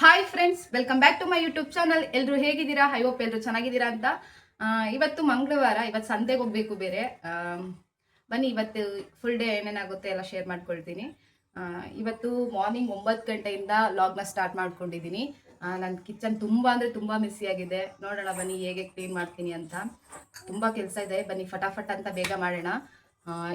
Hi friends welcome back to my YouTube channel ಎಲ್ಲರೂ ಹೇಗಿದ್ದೀರಾ? I hope ಎಲ್ಲರೂ ಚೆನ್ನಾಗಿದ್ದೀರಾ ಅಂತ. ಇವತ್ತು ಮಂಗಳವಾರ, ಇವತ್ತು ಸಂತೆಗೆ ಹೋಗ್ಬೇಕು ಬೇರೆ. ಬನ್ನಿ, ಇವತ್ತು ಫುಲ್ ಡೇ ಏನೇನಾಗುತ್ತೆ ಎಲ್ಲ ಶೇರ್ ಮಾಡ್ಕೊಳ್ತೀನಿ. ಇವತ್ತು ಮಾರ್ನಿಂಗ್ ಒಂಬತ್ತು ಗಂಟೆಯಿಂದ ಲಾಗ್ನ ಸ್ಟಾರ್ಟ್ ಮಾಡ್ಕೊಂಡಿದ್ದೀನಿ. ನನ್ನ ಕಿಚನ್ ತುಂಬ ಅಂದರೆ ತುಂಬ ಆಗಿದೆ. ನೋಡೋಣ ಬನ್ನಿ, ಹೇಗೆ ಕ್ಲೀನ್ ಮಾಡ್ತೀನಿ ಅಂತ. ತುಂಬ ಕೆಲಸ ಇದೆ. ಬನ್ನಿ, ಫಟಾಫಟ್ ಅಂತ ಬೇಗ ಮಾಡೋಣ.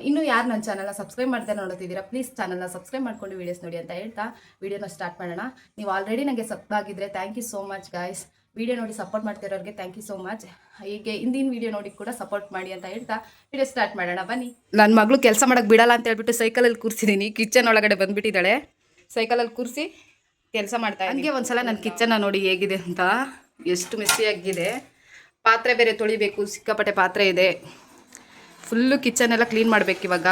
ಇನ್ನು ಯಾರು ನನ್ನ ಚಾನಲ್ನ ಸಬ್ಸ್ಕ್ರೈಬ್ ಮಾಡ್ತಾ ನೋಡುತ್ತಿದ್ದೀರಾ ಪ್ಲೀಸ್ ಚಾನಲ್ನ ಸಬ್ಸ್ಕ್ರೈಬ್ ಮಾಡ್ಕೊಂಡು ವೀಡಿಯೋಸ್ ನೋಡಿ ಅಂತ ಹೇಳ್ತಾ ವೀಡಿಯೋನ ಸ್ಟಾರ್ಟ್ ಮಾಡೋಣ. ನೀವು ಆಲ್ರೆಡಿ ನನಗೆ ಸಬ್ ಆಗಿದ್ರೆ thank you so much guys video ನೋಡಿ ಸಪೋರ್ಟ್ ಮಾಡ್ತಿರೋರಿಗೆ ಥ್ಯಾಂಕ್ ಯು ಸೋ ಮಚ್ ಹೀಗೆ ಹಿಂದಿನ ವಿಡಿಯೋ ನೋಡಿ ಕೂಡ ಸಪೋರ್ಟ್ ಮಾಡಿ ಅಂತ ಹೇಳ್ತಾ ವೀಡಿಯೋ ಸ್ಟಾರ್ಟ್ ಮಾಡೋಣ ಬನ್ನಿ. ನನ್ನ ಮಗಳು ಕೆಲಸ ಮಾಡೋಕ್ಕೆ ಬಿಡಲ್ಲ ಅಂತ ಹೇಳ್ಬಿಟ್ಟು ಸೈಕಲಲ್ಲಿ ಕೂರಿಸಿದ್ದೀನಿ ಕಿಚನ್ ಒಳಗಡೆ ಬಂದುಬಿಟ್ಟಿದ್ದಾಳೆ. ಸೈಕಲಲ್ಲಿ ಕೂರಿಸಿ ಕೆಲಸ ಮಾಡ್ತಾ ಹಂಗೆ ಒಂದ್ಸಲ ನನ್ನ ಕಿಚನ್ನ ನೋಡಿ ಹೇಗಿದೆ ಅಂತ. ಎಷ್ಟು ಮೆಸ್ಸಿಯಾಗಿದೆ ಪಾತ್ರೆ ಬೇರೆ ತೊಳಿಬೇಕು ಸಿಕ್ಕಾಪಟ್ಟೆ ಪಾತ್ರೆ ಇದೆ. ಫುಲ್ಲು ಕಿಚನ್ ಎಲ್ಲ ಕ್ಲೀನ್ ಮಾಡ್ಬೇಕು ಇವಾಗ.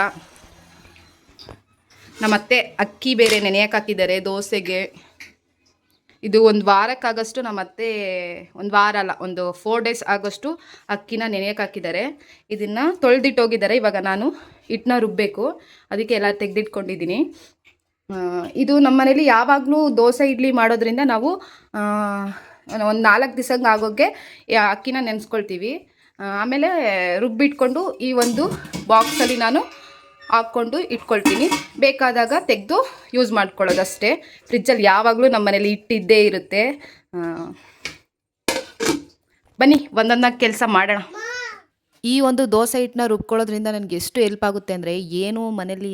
ನಮ್ಮತ್ತೆ ಅಕ್ಕಿ ಬೇರೆ ನೆನೆಯಕ್ಕೆ ಹಾಕಿದ್ದಾರೆ ದೋಸೆಗೆ. ಇದು ಒಂದು ವಾರಕ್ಕಾಗಷ್ಟು ನಮ್ಮತ್ತೆ ಒಂದು ವಾರ ಅಲ್ಲ, ಒಂದು ಫೋರ್ ಡೇಸ್ ಆಗೋಷ್ಟು ಅಕ್ಕಿನ ನೆನೆಯಕ್ಕೆ ಹಾಕಿದ್ದಾರೆ. ಇದನ್ನು ತೊಳೆದಿಟ್ಟೋಗಿದ್ದಾರೆ, ಇವಾಗ ನಾನು ಹಿಟ್ಟನ್ನ ರುಬ್ಬಬೇಕು ಅದಕ್ಕೆ ಎಲ್ಲ ತೆಗೆದಿಟ್ಕೊಂಡಿದ್ದೀನಿ. ಇದು ನಮ್ಮ ಮನೇಲಿ ಯಾವಾಗಲೂ ದೋಸೆ, ಇಡ್ಲಿ ಮಾಡೋದ್ರಿಂದ ನಾವು ಒಂದು ನಾಲ್ಕು ದಿವಸಂಗೆ ಆಗೋಕ್ಕೆ ಅಕ್ಕಿನ ನೆನೆಸ್ಕೊಳ್ತೀವಿ. ಆಮೇಲೆ ರುಬ್ಬಿಟ್ಕೊಂಡು ಈ ಒಂದು ಬಾಕ್ಸಲ್ಲಿ ನಾನು ಹಾಕ್ಕೊಂಡು ಇಟ್ಕೊಳ್ತೀನಿ. ಬೇಕಾದಾಗ ತೆಗೆದು ಯೂಸ್ ಮಾಡ್ಕೊಳ್ಳೋದಷ್ಟೇ. ಫ್ರಿಜ್ಜಲ್ಲಿ ಯಾವಾಗಲೂ ನಮ್ಮ ಮನೇಲಿ ಇಟ್ಟಿದ್ದೇ ಇರುತ್ತೆ. ಬನ್ನಿ, ಒಂದೊಂದಾಗಿ ಕೆಲಸ ಮಾಡೋಣ. ಈ ಒಂದು ದೋಸೆ ಹಿಟ್ಟನ್ನ ರುಬ್ಕೊಳ್ಳೋದ್ರಿಂದ ನನಗೆ ಎಷ್ಟು ಹೆಲ್ಪ್ ಆಗುತ್ತೆ ಅಂದರೆ ಏನು ಮನೇಲಿ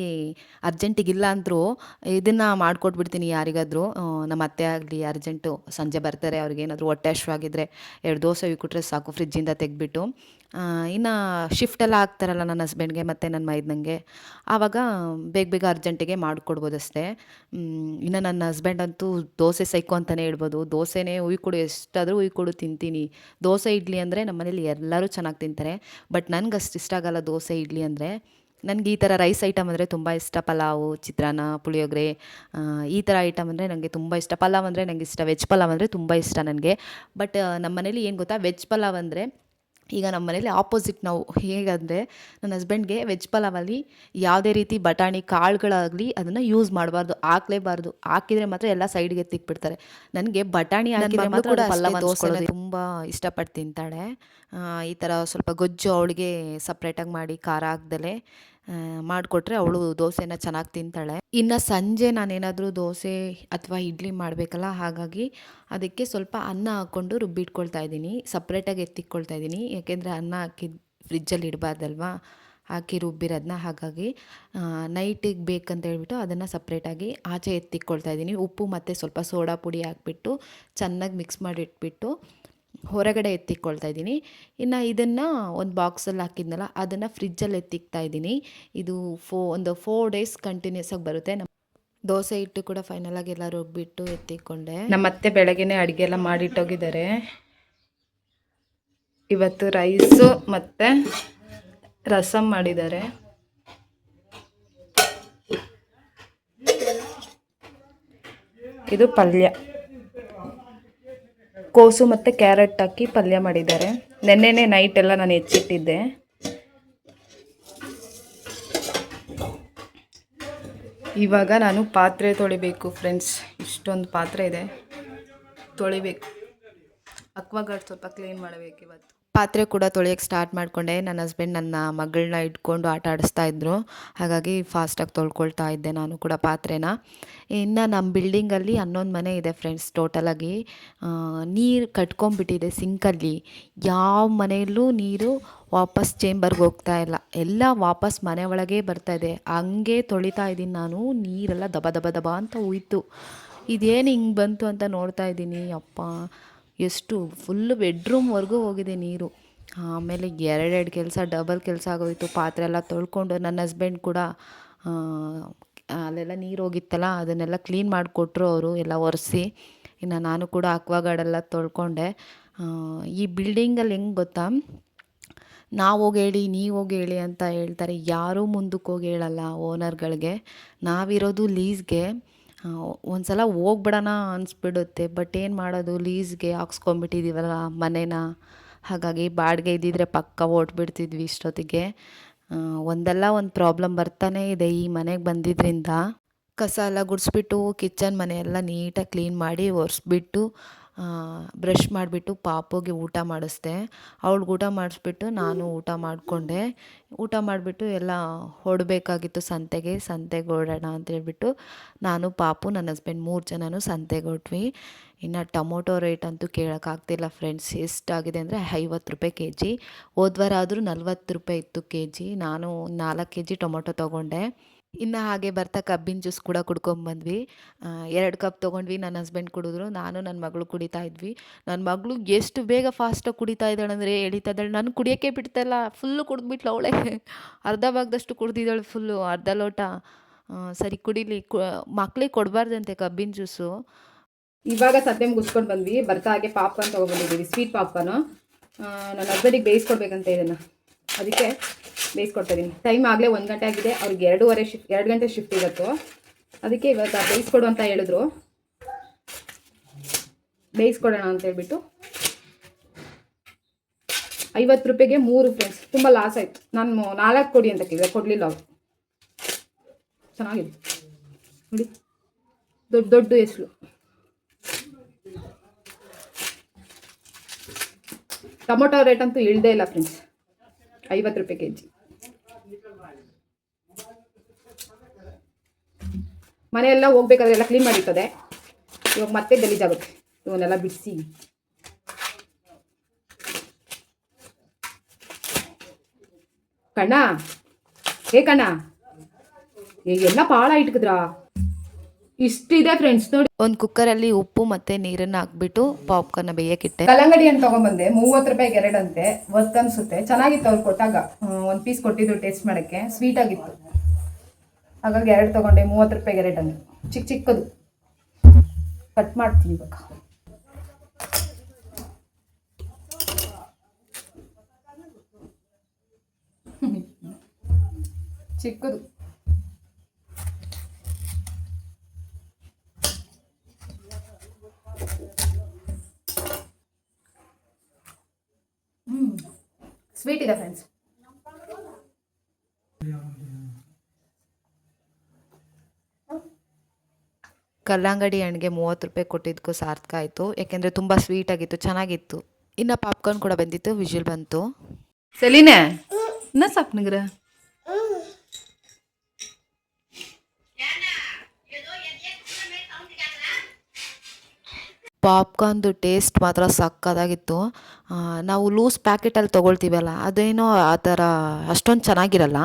ಅರ್ಜೆಂಟಿಗಿಲ್ಲ ಅಂದರೂ ಇದನ್ನು ಮಾಡಿಕೊಟ್ಬಿಡ್ತೀನಿ ಯಾರಿಗಾದರೂ. ನಮ್ಮ ಅತ್ತೆ ಆಗಲಿ ಅರ್ಜೆಂಟು ಸಂಜೆ ಬರ್ತಾರೆ ಅವ್ರಿಗೇನಾದರೂ ಹೊಟ್ಟೆ ಹಶ್ವಾಗಿದ್ದರೆ ಎರಡು ದೋಸೆ ಇಕ್ಬಿಟ್ರೆ ಸಾಕು ಫ್ರಿಜ್ಜಿಂದ ತೆಗೆದ್ಬಿಟ್ಟು. ಇನ್ನು ಶಿಫ್ಟೆಲ್ಲ ಹಾಕ್ತಾರಲ್ಲ ನನ್ನ ಹಸ್ಬೆಂಡ್ಗೆ ಮತ್ತು ನನ್ನ ಮೈದನಂಗೆ ಆವಾಗ ಬೇಗ ಬೇಗ ಅರ್ಜೆಂಟಿಗೆ ಮಾಡಿಕೊಡ್ಬೋದು ಅಷ್ಟೇ. ಇನ್ನು ನನ್ನ ಹಸ್ಬೆಂಡ್ ಅಂತೂ ದೋಸೆ ಸೈಕೋ ಅಂತಲೇ ಹೇಳ್ಬೋದು. ದೋಸೆನೇ ಉಯ್ಕೊಡು, ಎಷ್ಟಾದರೂ ಉಯ್ಕೊಡು ತಿಂತೀನಿ. ದೋಸೆ ಇಡ್ಲಿ ಅಂದರೆ ನಮ್ಮ ಮನೇಲಿ ಎಲ್ಲರೂ ಚೆನ್ನಾಗಿ ತಿಂತಾರೆ. ಬಟ್ ನನಗೆ ಅಷ್ಟು ಇಷ್ಟ ಆಗಲ್ಲ ದೋಸೆ, ಇಡ್ಲಿ ಅಂದರೆ. ನನಗೆ ಈ ಥರ ರೈಸ್ ಐಟಮ್ ಅಂದರೆ ತುಂಬ ಇಷ್ಟ. ಪಲಾವು, ಚಿತ್ರಾನ್ನ, ಪುಳಿಯೋಗರೆ ಈ ಥರ ಐಟಮ್ ಅಂದರೆ ನನಗೆ ತುಂಬ ಇಷ್ಟ. ಪಲಾವ್ ಅಂದರೆ ನನಗೆ ಇಷ್ಟ. ವೆಜ್ ಪಲಾವ್ ಅಂದರೆ ತುಂಬ ಇಷ್ಟ ನನಗೆ. ಬಟ್ ನಮ್ಮ ಮನೇಲಿ ಏನು ಗೊತ್ತಾ? ವೆಜ್ ಪಲಾವ್ ಅಂದರೆ ಈಗ ನಮ್ಮ ಮನೇಲಿ ಆಪೋಸಿಟ್ ನಾವು ಹೇಗಂದರೆ ನನ್ನ ಹಸ್ಬೆಂಡ್ಗೆ ವೆಜ್ ಪಲಾವಲ್ಲಿ ಯಾವುದೇ ರೀತಿ ಬಟಾಣಿ ಕಾಳುಗಳಾಗಲಿ ಅದನ್ನು ಯೂಸ್ ಮಾಡಬಾರ್ದು ಹಾಕ್ಲೇಬಾರ್ದು. ಹಾಕಿದರೆ ಮಾತ್ರ ಎಲ್ಲ ಸೈಡ್ಗೆ ತಿಕ್ಬಿಡ್ತಾರೆ. ನನಗೆ ಬಟಾಣಿ ಹಾಕಿದ್ರೆ ಮಾತ್ರ ಪಲಾವ್ ದೋಸೆನ ತುಂಬ ಇಷ್ಟಪಟ್ಟು ತಿಂತಾಳೆ ಈ ಥರ ಸ್ವಲ್ಪ ಗೊಜ್ಜು ಅವಳಿಗೆ ಸಪ್ರೇಟಾಗಿ ಮಾಡಿ ಖಾರ ಹಾಕ್ದಲೆ. ಮಾಡಿಕೊಟ್ರೆ ಅವಳು ದೋಸೆನ ಚೆನ್ನಾಗಿ ತಿಂತಾಳೆ. ಇನ್ನು ಸಂಜೆ ನಾನೇನಾದರೂ ದೋಸೆ ಅಥವಾ ಇಡ್ಲಿ ಮಾಡಬೇಕಲ್ಲ, ಹಾಗಾಗಿ ಅದಕ್ಕೆ ಸ್ವಲ್ಪ ಅನ್ನ ಹಾಕ್ಕೊಂಡು ರುಬ್ಬಿಟ್ಕೊಳ್ತಾ ಇದ್ದೀನಿ. ಸಪ್ರೇಟಾಗಿ ಎತ್ತಿಕ್ಕೊಳ್ತಾ ಇದ್ದೀನಿ. ಯಾಕೆಂದರೆ ಅನ್ನ ಹಾಕಿ ಫ್ರಿಜ್ಜಲ್ಲಿ ಇಡಬಾರ್ದಲ್ವಾ? ಹಾಕಿ ರುಬ್ಬಿರೋದನ್ನ ಹಾಗಾಗಿ ನೈಟಿಗೆ ಬೇಕಂತ ಹೇಳ್ಬಿಟ್ಟು ಅದನ್ನು ಸಪ್ರೇಟಾಗಿ ಆಚೆ ಎತ್ತಿಕ್ಕೊಳ್ತಾ ಇದ್ದೀನಿ. ಉಪ್ಪು ಮತ್ತು ಸ್ವಲ್ಪ ಸೋಡಾ ಪುಡಿ ಹಾಕ್ಬಿಟ್ಟು ಚೆನ್ನಾಗಿ ಮಿಕ್ಸ್ ಮಾಡಿ ಇಟ್ಬಿಟ್ಟು ಹೊರಗಡೆ ಎತ್ತಿಕೊಳ್ತಾ ಇದ್ದೀನಿ. ಇನ್ನು ಇದನ್ನು ಒಂದು ಬಾಕ್ಸಲ್ಲಿ ಹಾಕಿದ್ನಲ್ಲ, ಅದನ್ನು ಫ್ರಿಜ್ಜಲ್ಲಿ ಎತ್ತಿಕ್ತಾ ಇದ್ದೀನಿ. ಇದು ಫೋ, ಒಂದು ಫೋರ್ ಡೇಸ್ ಕಂಟಿನ್ಯೂಸ್ ಆಗಿ ಬರುತ್ತೆ. ನಮ್ಮ ದೋಸೆ ಹಿಟ್ಟು ಕೂಡ ಫೈನಲಾಗಿ ಎಲ್ಲ ರುಬ್ಬಿಟ್ಟು ಎತ್ತಿಕೊಂಡೆ. ನಮ್ಮ ಅತ್ತೆ ಬೆಳಗ್ಗೆನೆ ಅಡುಗೆ ಎಲ್ಲ ಮಾಡಿಟ್ಟೋಗಿದ್ದಾರೆ. ಇವತ್ತು ರೈಸು ಮತ್ತು ರಸಮ್ ಮಾಡಿದ್ದಾರೆ. ಇದು ಪಲ್ಯ. ಕೋಸು ಮತ್ತು ಕ್ಯಾರೆಟ್ ಹಾಕಿ ಪಲ್ಯ ಮಾಡಿದ್ದಾರೆ. ನೆನ್ನೆನೇ ನೈಟ್ ಎಲ್ಲ ನಾನು ಹೆಚ್ಚಿಟ್ಟಿದ್ದೆ ಇವಾಗ ನಾನು ಪಾತ್ರೆ ತೊಳಿಬೇಕು ಫ್ರೆಂಡ್ಸ್ ಇಷ್ಟೊಂದು ಪಾತ್ರೆ ಇದೆ. ತೊಳಿಬೇಕು. ಅಕ್ವಾಗಾರ್ಡ್ ಸ್ವಲ್ಪ ಕ್ಲೀನ್ ಮಾಡಬೇಕು ಇವತ್ತು. ಪಾತ್ರೆ ಕೂಡ ತೊಳೆಯೋಕ್ಕೆ ಸ್ಟಾರ್ಟ್ ಮಾಡಿಕೊಂಡೆ. ನನ್ನ ಹಸ್ಬೆಂಡ್ ನನ್ನ ಮಗಳನ್ನ ಇಟ್ಕೊಂಡು ಆಟ ಆಡಿಸ್ತಾ ಇದ್ರು. ಹಾಗಾಗಿ ಫಾಸ್ಟಾಗಿ ತೊಳ್ಕೊಳ್ತಾ ಇದ್ದೆ ನಾನು ಕೂಡ ಪಾತ್ರೆನ. ಇನ್ನು ನಮ್ಮ ಬಿಲ್ಡಿಂಗಲ್ಲಿ ಹನ್ನೊಂದು ಮನೆ ಇದೆ ಫ್ರೆಂಡ್ಸ್ ಟೋಟಲಾಗಿ ನೀರು ಕಟ್ಕೊಂಡ್ಬಿಟ್ಟಿದೆ ಸಿಂಕಲ್ಲಿ ಯಾವ ಮನೆಯಲ್ಲೂ ನೀರು ವಾಪಸ್ ಚೇಂಬರ್ಗೆ ಹೋಗ್ತಾ ಇಲ್ಲ. ಎಲ್ಲ ವಾಪಸ್ ಮನೆ ಒಳಗೆ ಬರ್ತಾ ಇದೆ. ಹಂಗೆ ತೊಳಿತಾ ಇದ್ದೀನಿ ನಾನು. ನೀರೆಲ್ಲ ದಬ ದಬ ದಬ ಅಂತ ಹೋಯ್ತು ಇದೇನು ಹಿಂಗೆ ಬಂತು ಅಂತ ನೋಡ್ತಾ ಇದ್ದೀನಿ. ಅಪ್ಪ ಎಷ್ಟು ಫುಲ್ಲು ಬೆಡ್ರೂಮ್ವರೆಗೂ ಹೋಗಿದೆ ನೀರು. ಆಮೇಲೆ ಎರಡೆರಡು ಕೆಲಸ ಡಬಲ್ ಕೆಲಸ ಆಗೋಯಿತು. ಪಾತ್ರೆ ಎಲ್ಲ ತೊಳ್ಕೊಂಡು ನನ್ನ ಹಸ್ಬೆಂಡ್ ಕೂಡ ಅಲ್ಲೆಲ್ಲ ನೀರು ಹೋಗಿತ್ತಲ್ಲ, ಅದನ್ನೆಲ್ಲ ಕ್ಲೀನ್ ಮಾಡಿಕೊಟ್ರು ಅವರು, ಎಲ್ಲ ಒರೆಸಿ. ಇನ್ನು ನಾನು ಕೂಡ ಅಕ್ವಾಗಾರ್ಡೆಲ್ಲ ತೊಳ್ಕೊಂಡೆ. ಈ ಬಿಲ್ಡಿಂಗಲ್ಲಿ ಹೆಂಗೆ ಗೊತ್ತಾ? ನಾವು ಹೋಗಿ ಹೇಳಿ, ನೀವು ಹೋಗಿ ಹೇಳಿ ಅಂತ ಹೇಳ್ತಾರೆ. ಯಾರೂ ಮುಂದಕ್ಕೆ ಹೋಗಿ ಹೇಳಲ್ಲ ಓನರ್ಗಳಿಗೆ ನಾವಿರೋದು ಲೀಸ್ಗೆ ಒಂದು ಸಲ ಹೋಗ್ಬಿಡೋಣ ಅನಿಸ್ಬಿಡುತ್ತೆ. ಬಟ್ ಏನು ಮಾಡೋದು? ಲೀಸ್ಗೆ ಹಾಕ್ಸ್ಕೊಂಬಿಟ್ಟಿದ್ದೀವಲ್ಲ ಮನೇನ. ಹಾಗಾಗಿ ಬಾಡಿಗೆ ಇದ್ದಿದ್ರೆ ಪಕ್ಕ ಓಟ್ಬಿಡ್ತಿದ್ವಿ ಇಷ್ಟೊತ್ತಿಗೆ. ಒಂದಲ್ಲ ಒಂದು ಪ್ರಾಬ್ಲಮ್ ಬರ್ತಾನೇ ಇದೆ ಈ ಮನೆಗೆ ಬಂದಿದ್ದರಿಂದ ಕಸ ಎಲ್ಲ ಗುಡಿಸ್ಬಿಟ್ಟು ಕಿಚನ್ ಮನೆಯೆಲ್ಲ ನೀಟಾಗಿ ಕ್ಲೀನ್ ಮಾಡಿ ಒರೆಸ್ಬಿಟ್ಟು ಬ್ರಷ್ ಮಾಡಿಬಿಟ್ಟು ಪಾಪುಗೆ ಊಟ ಮಾಡಿಸ್ದೆ. ಅವ್ಳಿಗೆ ಊಟ ಮಾಡಿಸ್ಬಿಟ್ಟು ನಾನು ಊಟ ಮಾಡಿಕೊಂಡೆ. ಊಟ ಮಾಡಿಬಿಟ್ಟು ಎಲ್ಲ ಹೊಡಬೇಕಾಗಿತ್ತು ಸಂತೆಗೆ ಸಂತೆಗೆ ಅಂತ ಅಂತೇಳ್ಬಿಟ್ಟು ನಾನು ಪಾಪು, ನನ್ನ ಹಸ್ಬೆಂಡ್ ಮೂರು ಜನನೂ ಸಂತೆಗೆ ಹೊಟ್ವಿ ಇನ್ನು ಟೊಮೊಟೊ ರೇಟ್ ಅಂತೂ ಕೇಳೋಕ್ಕಾಗ್ತಿಲ್ಲ ಫ್ರೆಂಡ್ಸ್ ಎಷ್ಟಾಗಿದೆ ಅಂದರೆ ಐವತ್ತು ರೂಪಾಯಿ ಕೆ ಜಿ ಹೋದ್ವಾರ ಆದರೂ ನಲ್ವತ್ತು ರೂಪಾಯಿ ಇತ್ತು ಕೆ ಜಿ ನಾನು ನಾಲ್ಕು ಕೆ ಜಿ ಟೊಮೊಟೊ ತೊಗೊಂಡೆ. ಇನ್ನು ಹಾಗೆ ಬರ್ತಾ ಕಬ್ಬಿನ ಜ್ಯೂಸ್ ಕೂಡ ಕುಡ್ಕೊಂಬಂದ್ವಿ ಎರಡು ಕಪ್ ತೊಗೊಂಡ್ವಿ. ನನ್ನ ಹಸ್ಬೆಂಡ್ ಕುಡಿದ್ರು. ನಾನು ನನ್ನ ಮಗಳು ಕುಡಿತಾ ಇದ್ವಿ. ನನ್ನ ಮಗಳು ಎಷ್ಟು ಬೇಗ ಫಾಸ್ಟಾಗಿ ಕುಡಿತಾ ಇದ್ದಾಳೆ ಅಂದರೆ ಎಳಿತಾ ಇದ್ದಾಳೆ. ನಾನು ಕುಡಿಯೋಕ್ಕೆ ಬಿಡ್ತಾಯಿಲ್ಲ ಫುಲ್ಲು ಕುಡಿದ್ಬಿಟ್ಲು ಅವಳೆ. ಅರ್ಧ ಭಾಗದಷ್ಟು ಕುಡ್ದಿದ್ದಾಳೆ ಫುಲ್ಲು ಅರ್ಧ ಲೋಟ. ಸರಿ ಕುಡಿಲಿ. ಮಕ್ಳಿಗೆ ಕೊಡಬಾರ್ದಂತೆ ಕಬ್ಬಿನ ಜ್ಯೂಸು ಇವಾಗ ಸದ್ಯ ಮುಗಿಸ್ಕೊಂಡು ಬಂದ್ವಿ. ಬರ್ತಾ ಹಾಗೆ ಪಾಪ್ಕಾರ್ನ್ ತೊಗೊಬಂದಿದ್ದೀವಿ ಸ್ವೀಟ್ ಪಾಪ್ಕಾರ್ನು. ನನ್ನ ಹಸ್ಬೆಂಡಿಗೆ ಬೇಯಿಸ್ಕೊಡ್ಬೇಕಂತ ಇದನ್ನು ಅದಕ್ಕೆ ಬೇಯಿಸ್ಕೊಡ್ತಾ ಇದ್ದೀನಿ ಟೈಮ್ ಆಗಲೇ ಒಂದು ಗಂಟೆ ಆಗಿದೆ. ಅವ್ರಿಗೆ ಎರಡೂವರೆ ಶಿಫ್ಟ್ ಎರಡು ಗಂಟೆ ಶಿಫ್ಟ್ ಇರತ್ತು ಅದಕ್ಕೆ ಇವಾಗ ಬೇಯಿಸ್ಕೊಡು ಅಂತ ಹೇಳಿದ್ರು. ಬೇಯಿಸ್ಕೊಡೋಣ ಅಂತ ಹೇಳ್ಬಿಟ್ಟು. ಐವತ್ತು ರೂಪಾಯಿಗೆ ಮೂರು ಫ್ರೆಂಡ್ಸ್ ತುಂಬ ಲಾಸ್ ಆಯಿತು. ನಾನು ನಾಲ್ಕು ಕೊಡಿ ಅಂತ ಕೇಳಿದೆ. ಕೊಡಲಿಲ್ಲ ಅವರು. ಚೆನ್ನಾಗಿದೆ. ನೋಡಿ. ದೊಡ್ಡ ದೊಡ್ಡ ಹೆಸರು ಟೊಮೊಟೊ ರೇಟ್ ಅಂತೂ ಇಳ್ದೇ ಇಲ್ಲ ಫ್ರೆಂಡ್ಸ್ ಐವತ್ತು ರೂಪಾಯಿ ಕೆ ಜಿ ಮನೆಯೆಲ್ಲ ಹೋಗ್ಬೇಕಾದ್ರೆ ಎಲ್ಲ ಕ್ಲೀನ್ ಮಾಡಿರ್ತದೆ. ಇವಾಗ ಮತ್ತೆ ಗಲೀಜಾಗುತ್ತೆ ಇವನ್ನೆಲ್ಲ ಬಿಡಿಸಿ. ಕಣ್ಣ? ಏ ಕಣ್ಣ? ಏ, ಎಲ್ಲ ಪಾಳ ಇಟ್ಕಿದ್ರಾ? ಇಷ್ಟಿದೆ ಫ್ರೆಂಡ್ಸ್ ನೋಡಿ. ಒಂದು ಕುಕ್ಕರಲ್ಲಿ ಉಪ್ಪು ಮತ್ತೆ ನೀರನ್ನ ಹಾಕ್ಬಿಟ್ಟು ಪಾಪ್ಕಾರ್ನ ಬೇಯಕ್ಕಿಟ್ಟೆ ಕಲ್ಲಂಗಡಿ ಹಣ್ಣು ತಗೊಂಡ್ಬಂದೆ ಮೂವತ್ತು ರೂಪಾಯಿಗೆ ಎರಡು ಅಂತೆ ವರ್ತ್ ಅನ್ಸುತ್ತೆ. ಚೆನ್ನಾಗಿತ್ತು ಅವ್ರು ಕೊಟ್ಟಾಗ. ಒಂದು ಪೀಸ್ ಕೊಟ್ಟಿದ್ರು ಟೇಸ್ಟ್ ಮಾಡಕ್ಕೆ ಸ್ವೀಟ್ ಆಗಿತ್ತು. ಹಾಗಾಗಿ ಎರಡು ತಗೊಂಡೆ ಮೂವತ್ತು ರೂಪಾಯಿಗೆ ಎರಡು ಅಂತ ಚಿಕ್ಕ ಚಿಕ್ಕದು. ಕಟ್ ಮಾಡ್ತೀನಿ ಇವಾಗ. ಚಿಕ್ಕದು. ಸ್ವೀಟ್ ಇದೆ ಫ್ರೆಂಡ್ಸ್ ಕಲ್ಲಂಗಡಿ ಹಣ್ಣಿಗೆ ಮೂವತ್ತು ರೂಪಾಯಿ ಕೊಟ್ಟಿದ್ದಕ್ಕೂ ಸಾರ್ಥಕ ಆಯಿತು. ಯಾಕೆಂದರೆ ತುಂಬ ಸ್ವೀಟಾಗಿತ್ತು ಚೆನ್ನಾಗಿತ್ತು. ಇನ್ನು ಪಾಪ್ಕಾರ್ನ್ ಕೂಡ ಬಂದಿತ್ತು ವಿಜುಲ್ ಬಂತು. ಸೆಲಿನೆ? ಇನ್ನ ಸಾಕು ಪಾಪ್ಕಾರ್ನ್ದು ಟೇಸ್ಟ್ ಮಾತ್ರ ಸಕ್ಕತ್ತಾಗಿತ್ತು ನಾವು ಲೂಸ್ ಪ್ಯಾಕೆಟಲ್ಲಿ ತೊಗೊಳ್ತೀವಲ್ಲ, ಅದೇನೋ ಆ ಥರ ಅಷ್ಟೊಂದು ಚೆನ್ನಾಗಿರಲ್ಲ.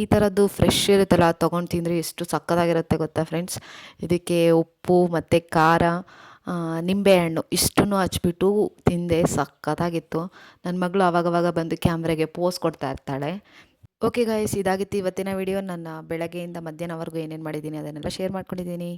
ಈ ಥರದ್ದು ಫ್ರೆಶ್ ಇರುತ್ತಲ್ಲ, ಅದು ತೊಗೊಂಡು ತಿಂದರೆ ಎಷ್ಟು ಸಕ್ಕತ್ತಾಗಿರುತ್ತೆ ಗೊತ್ತಾ ಫ್ರೆಂಡ್ಸ್? ಇದಕ್ಕೆ ಉಪ್ಪು ಮತ್ತು ಖಾರ ನಿಂಬೆ ನಿಂಬೆಹಣ್ಣು ಇಷ್ಟನ್ನು ಹಚ್ಬಿಟ್ಟು ತಿಂದೆ ಸಕ್ಕತ್ತಾಗಿತ್ತು ನನ್ನ ಮಗಳು ಆವಾಗವಾಗ ಬಂದು ಕ್ಯಾಮ್ರಾಗೆ ಪೋಸ್ ಕೊಡ್ತಾ ಇರ್ತಾಳೆ. ಓಕೆ ಗಾಯಸ್ ಇದಾಗಿತ್ತು ಇವತ್ತಿನ ವಿಡಿಯೋ. ನನ್ನ ಬೆಳಗ್ಗೆಯಿಂದ ಮಧ್ಯಾಹ್ನವರೆಗೂ ಏನೇನು ಮಾಡಿದ್ದೀನಿ ಅದನ್ನೆಲ್ಲ ಶೇರ್ ಮಾಡ್ಕೊಂಡಿದ್ದೀನಿ.